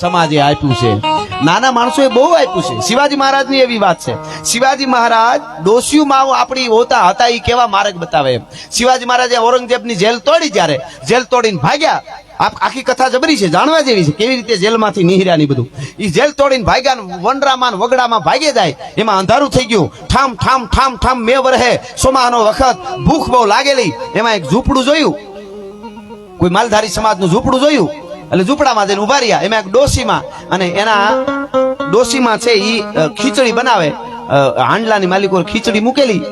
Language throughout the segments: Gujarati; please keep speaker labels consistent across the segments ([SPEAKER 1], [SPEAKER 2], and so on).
[SPEAKER 1] સમાજે આપ્યું છે. નાના માણસોએ બહુ આપ્યું છે. શિવાજી મહારાજની એવી વાત છે. શિવાજી મહારાજ ડોસિયું માવ આપણી હોતા હતા એ કેવા માર્ગ બતાવે એમ. શિવાજી મહારાજે ઔરંગઝેબની જેલ તોડી ત્યારે જેલ તોડીને ભાગ્યા આખી કથા જબરી છે, જાણવા જેવી છે કેવી રીતે જેલમાંથી નિહર્યા ની બધું. એ જેલ તોડીને ભાગ્યા વનરામાં વગડામાં ભાગે જાય. એમાં અંધારું થઈ ગયું. ઠામ ઠામ ઠામ ઠામ, મે વરહે. સોમાનો વખત ભૂખ બહુ લાગેલી. એમાં એક ઝૂંપડું જોયું. કોઈ માલધારી સમાજનું ઝૂંપડું જોયું. એટલે ઝૂંપડામાં જઈને ઊભા રહ્યા. એમાં એક ડોસીમાં અને એના ડોસીમાં છે એ ખીચડી બનાવે. હાંડલાની માલિકો ખીચડી મૂકેલી.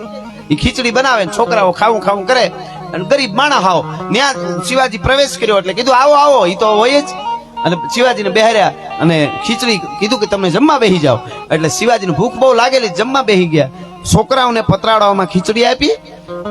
[SPEAKER 1] એ ખીચડી બનાવે છોકરાઓ ખાવું ખાવું કરે. અને ગરીબ માણા હાવ. ત્યાં શિવાજી પ્રવેશ કર્યો એટલે કીધું, આવો આવો. એ તો હોય જ. અને શિવાજીને બેહર્યા અને ખીચડી કીધું કે, તમે જમવા બેહી જાઓ. એટલે શિવાજીને ભૂખ બહુ લાગેલી, જમવા બેહી ગયા. છોકરાઓને પતરાડાઓમાં ખીચડી આપી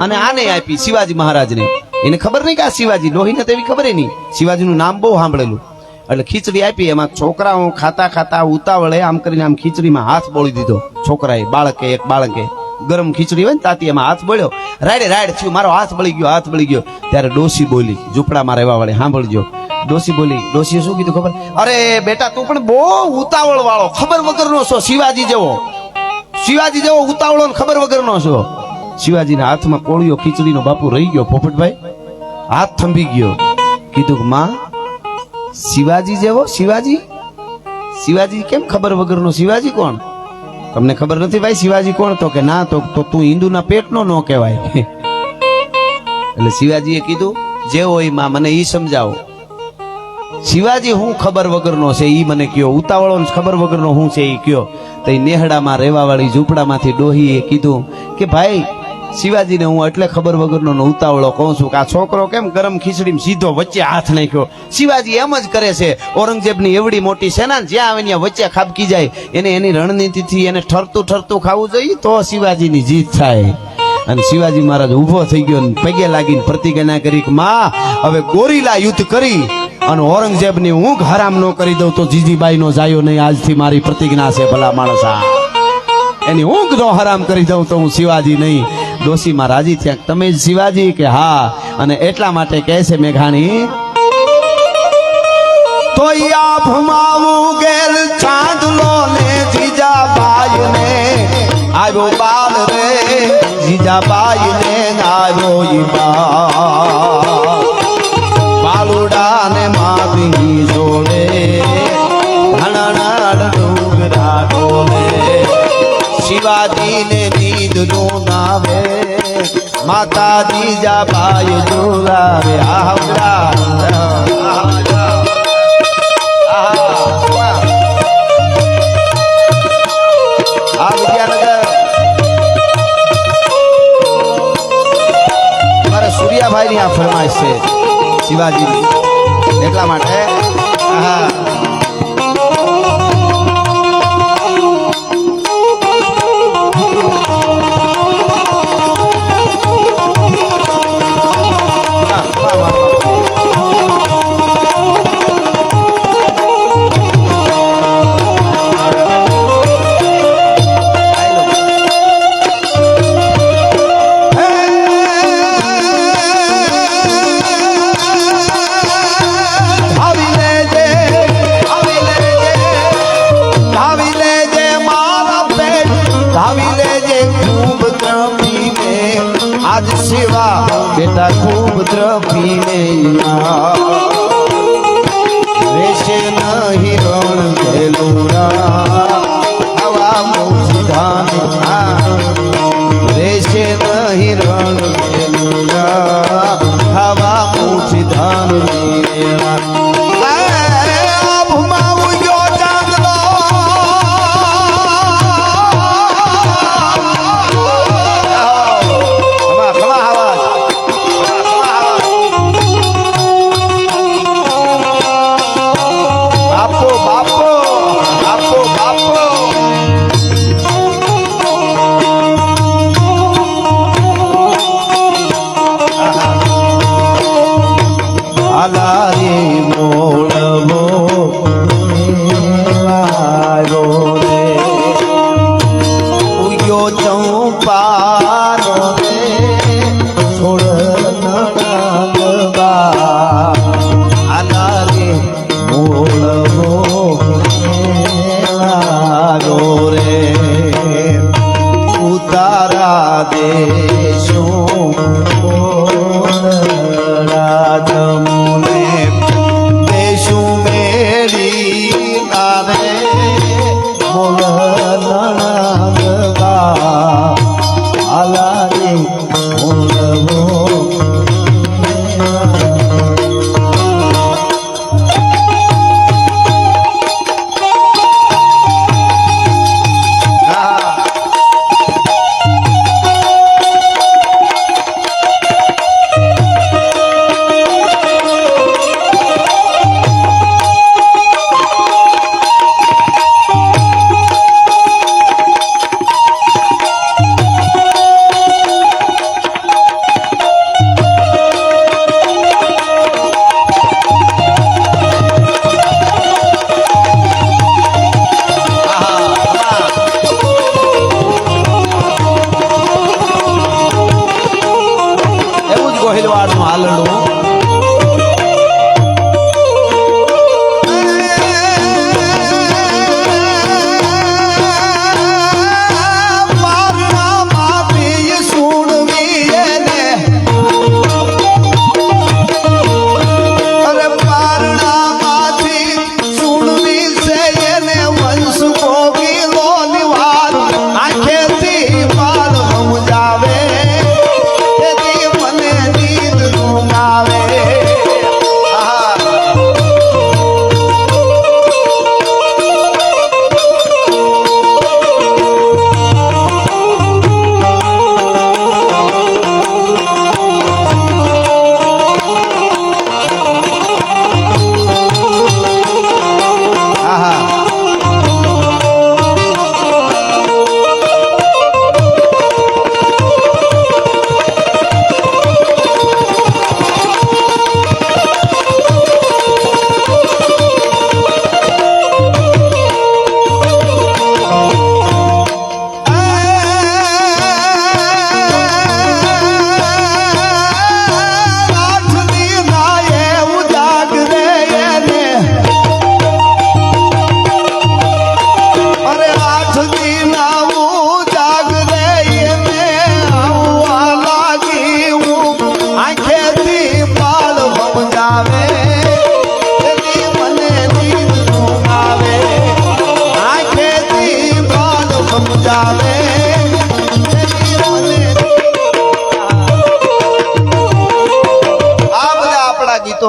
[SPEAKER 1] અને આને આપી શિવાજી મહારાજને. એને ખબર નહીં કે આ શિવાજી? લોહીને તેવી ખબર નહીં. શિવાજીનું નામ બહુ સાંભળેલું. એટલે ખીચડી આપી, એમાં છોકરાઓ ખાતા ખાતા ઉતાવળે આમ કરીને આમ ખીચડીમાં હાથ બોળી દીધો. છોકરાએ, બાળકે, એક બાળકે, ગરમ ખીચડી હોય ને તાતી એમાં હાથ બળ્યો. રાડે રાડ થયું, મારો હાથ બળી ગયો, હાથ બળી ગયો. ત્યારે ડોસી બોલી, ઝૂંપડામાં રહેવા વાળી, સાંભળજો. ડોસી બોલી ડોસીએ શું કીધું ખબર? અરે બેટા, તું પણ બહુ ઉતાવળ વાળો ખબર વગરનો છો, શિવાજી જેવો. શિવાજી જેવો ઉતાવળો ખબર વગરનો છો. શિવાજીના હાથમાં કોળિયો ખીચડીનો બાપુ રહી ગયો, પોપટભાઈ. હાથ થંભી ગયો. કીધું માં, શિવાજી જેવો? શિવાજી? શિવાજી કેમ ખબર વગરનો? શિવાજી કોણ? તમને ખબર નથી ભાઈ, શિવાજી કોણ? તો કે ના, તો તો તું હિન્દુના પેટનો ન કહેવાય. એટલે શિવાજીએ કીધું જે હોયમાં, મને એ સમજાવો. શિવાજી, હું ખબર વગરનો છે? એ મને કયો ઉતાવળો ખબર વગરનો હું છે? એ કયો. તો એ નેહડામાં રહેવાવાળી ઝૂંપડામાંથી ડોહીએ કીધું કે, ભાઈ શિવાજીને હું એટલે ખબર વગરનો ઉતાવળો કહું છું કે આ છોકરો કેમ ગરમ ખીચડીમાં સીધો વચ્ચે હાથ નાખ્યો? શિવાજી એમ જ કરે છે, ઔરંગઝેબની એવડી મોટી સેના જ્યાં આવે ત્યાં વચ્ચે ખાબકી જાય, એને એની રણનીતિથી એને ઠરતું ઠરતું ખાવું જોઈએ, તો શિવાજીની જીત થાય. અને શિવાજી મહારાજ ઊભો થઈ ગયો પગે લાગીને પ્રતિજ્ઞા કરી માં, હવે ગોરીલા યુદ્ધ કરી અને ઔરંગઝેબની ઊંઘ હરામ ન કરી દઉં તો જીજીબાઈનો જાયો નહીં. આજથી મારી પ્રતિજ્ઞા છે, ભલા માણસા. એની ઊંઘ નો હરામ કરી દઉં તો હું શિવાજી નહીં. ડોશીમાં રાજી થયા. તમે શિવાજી કે હા? અને એટલા માટે કહે છે મેઘાણી તો આપ માવું ગેલ ચાંદલો ને જીજાબાઈ ને આવ્યો બાલ રે જીજાબાઈ ને આવ્યો બાલુડા ને માવી જોડે ઘણા ડુંગરા ડોલે શિવાજી ને દીદનું નાવે માતાજી જા બાઈ જોરાવે આવડા આ વિદ્યાનગર મારા સૂર્યાભાઈ ની આ ફરમાઈશ છે શિવાજી એટલા માટે હા મારો રે ઉગ્યો ચૌપારો રે છોડ નગા આલારે બોલવો મારો રે ઉતારા દેશો રાજમુન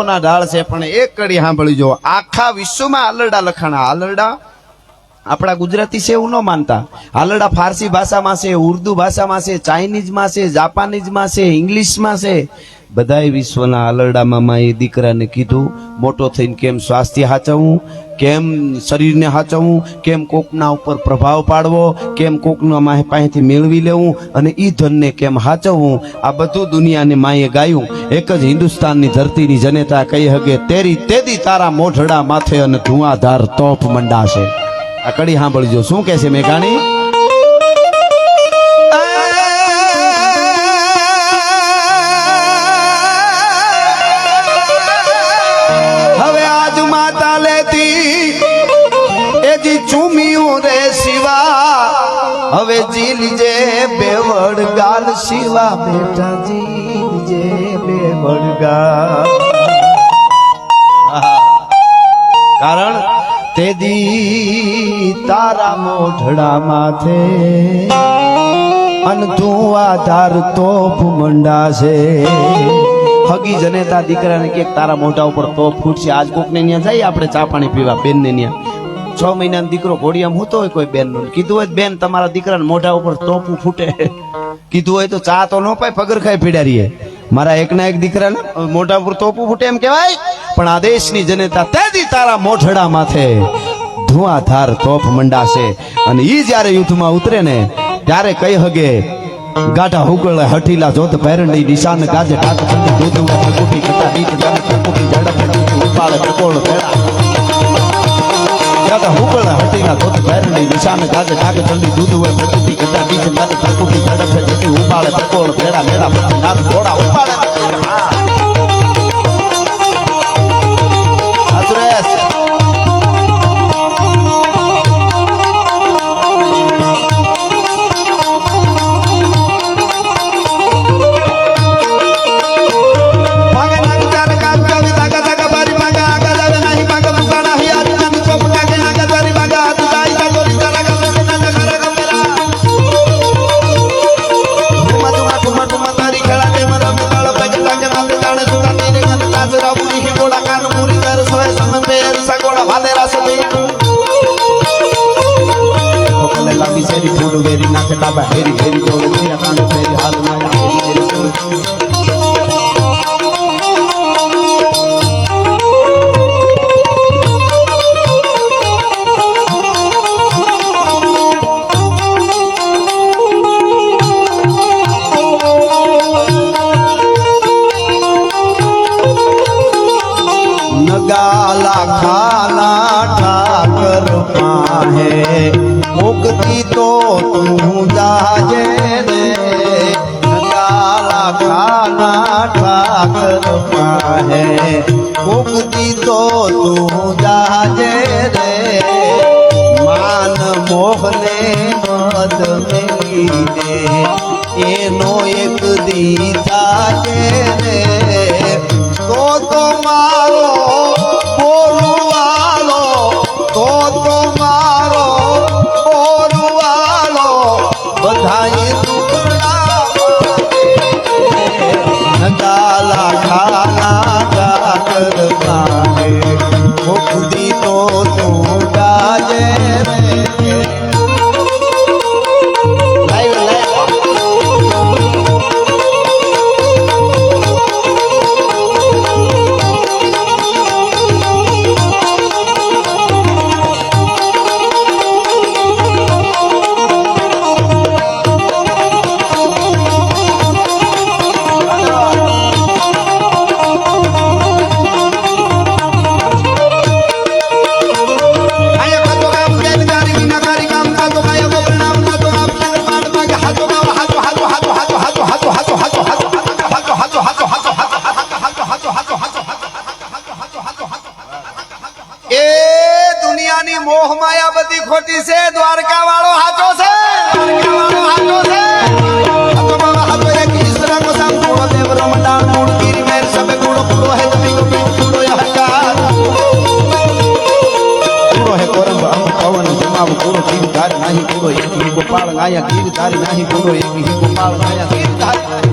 [SPEAKER 1] ગીતોના ઢાળ છે પણ એક કડી સાંભળી જો આખા વિશ્વમાં આલરડા લખાણા આલરડા આપણા ગુજરાતી છે એવું ન માનતા. હાલડા ફારસી ભાષામાં છે, ઉર્દુ ભાષામાં છે, ચાઇનીઝમાં છે, જાપાનીઝમાં છે, ઇંગ્લિશમાં છે. બધાય વિશ્વના હાલરડામાં એ દીકરાને કીધું, મોટો થઈને કેમ સ્વાસ્થ્ય હાચવવું? કેમ શરીરને હાચવવું? કેમ કોકના ઉપર પ્રભાવ પાડવો? કેમ કોકના માહે પાસેથી મેળવી લેવું? અને ઈ ધનને કેમ હાચવવું? આ બધું દુનિયાને માએ ગાયું. એક જ હિન્દુસ્તાનની ધરતીની જનેતા કહી હગે તેરી તેદી તારા મોઢડા માથે અને ધુઆધાર તોપ મંડાશે. આ કડી સાંભળજો. શું કે છે મેઘાણી? હવે આજ માતા લેતી એજી ચૂમિયું રે શિવા. હવે જીલજે બેવડ ગાલ શિવા બેટા જીલજે બેવડ ગાલ. કારણ તેદી તારા મોઢડા માથે. અને તું આધાર તોપ મંડાશે હગી જનેતા દીકરાને કે તારા મોઢા ઉપર તોપ ફૂટશે. આજ કોકને ત્યાં જઈએ આપણે ચા પાણી પીવા બેનને ત્યાં છ મહિનાનો દીકરો ઘોડિયામ હોતો હોય કોઈ બેન કીધું હોય બેન તમારા દીકરાને મોઢા ઉપર તોપું ફૂટે. કીધું હોય તો ચા તો ન પાય, પગર ખાઈ પીડારીએ મારા એકના એક દીકરાને મોઢા ઉપર તોપું ફૂટે એમ કહેવાય. પણ આ દેશની જનતા તેથી તારા મોઢડા માથે. ધુઆધાર તોપ મંડાશે. અને ઈ જ્યારે યુદ્ધમાં ઉતરે ને, ત્યારે કઈ હગે ગાઢા હુકળ હઠીલા જોત પહેરણી નિશાન ગાજે ટાટ ચંદ દૂધ કુટી કટા દીત જન કુટી ઝડપ ઉપાળ પેડા ગાઢા હુકળ હઠીલા જોત પહેરણી નિશાન ગાજે ટાટ ચંડી દૂધ હોય પ્રકૃતિ કટા દીત જન કુટી ઝડપ જેથી ઉપાડે ત્રિકોણ પેડા મેળા નાથ ઘોડા ઉપાડે અરસા ગોડા વાલેરા સબી સેરી ફૂડ વેરી નાખે ડાબા હેરી હેરી જોડે તેરા કાન ફેરી હાલ માયા હેરી હેરી પાહે મુક્તિ તો તું જાજે રે. કાલા ખાના ઠાકર પાહે મુક્તિ તો તું જાજે રે. માન મોહને મદ મેલીને એનો એક દી જાજે રે. તો તો મારો Allah. માયા ખોટી છે દ્વારકા વાળો હાચો છે. દ્વારકા વાળો હાચો છે ગોપાલ ગાયા ગીર ધારી નાહી પૂરો એક ગોપાલ ગાયા ગીર ધારી